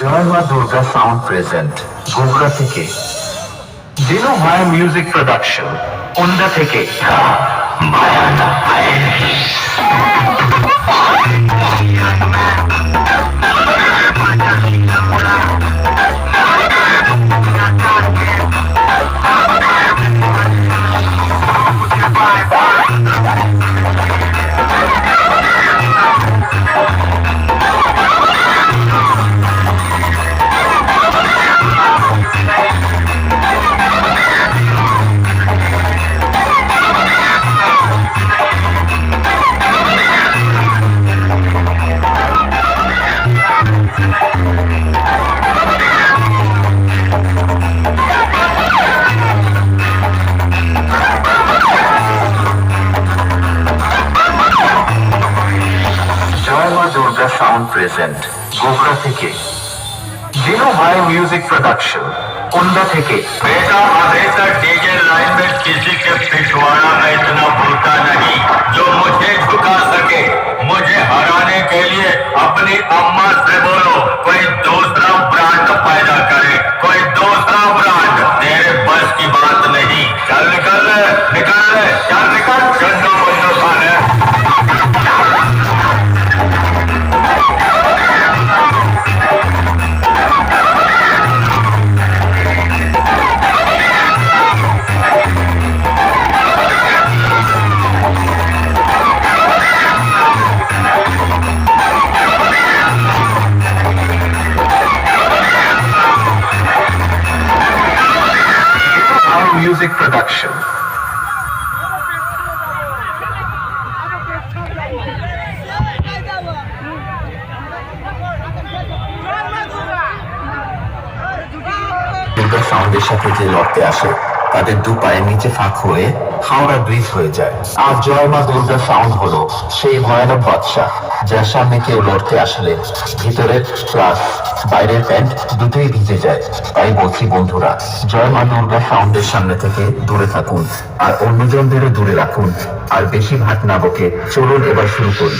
জয় মা Durga sound present Gobra থেকে। দিনু ভাই মিউজিক প্রোডাকশন ওন্দা থেকে জয় মা দুর্গা সাউন্ড প্রেজেন্ট গোবরা থেকে দিনু ভাই মিউজিক প্রোডাকশন ওন্দা থেকে बेटा अभी तक डीजे लाइन में किसी के पिछवाड़ा में इतना भूखा नहीं जो मुझे झुका सके मुझे हराने के लिए अपनी अम्मा से बोलो कोई ভাই মিউজিক প্রোডাকশন দুর্গা সাউন্ডের সাথে যে লড়তে আসে তাদের দু পায়ের নিচে ফাঁক হয়ে হাওড়া ব্রিজ হয়ে যায়। আর জয় মা দুর্গা সাউন্ড হলো সেই ভয়ানক বাদশাহ, যার সামনে কেউ লড়তে আসলে ভিতরের প্লাস বাইরের প্যান্ট দুটোই ভিজে যায়। তাই বলছি বন্ধুরা জয় মা দুর্গা সাউন্ডের সামনে থেকে দূরে থাকুন, আর অন্যজনদেরও দূরে রাখুন, আর বেশি ভাট না বকে চলুন এবার শুরু করি।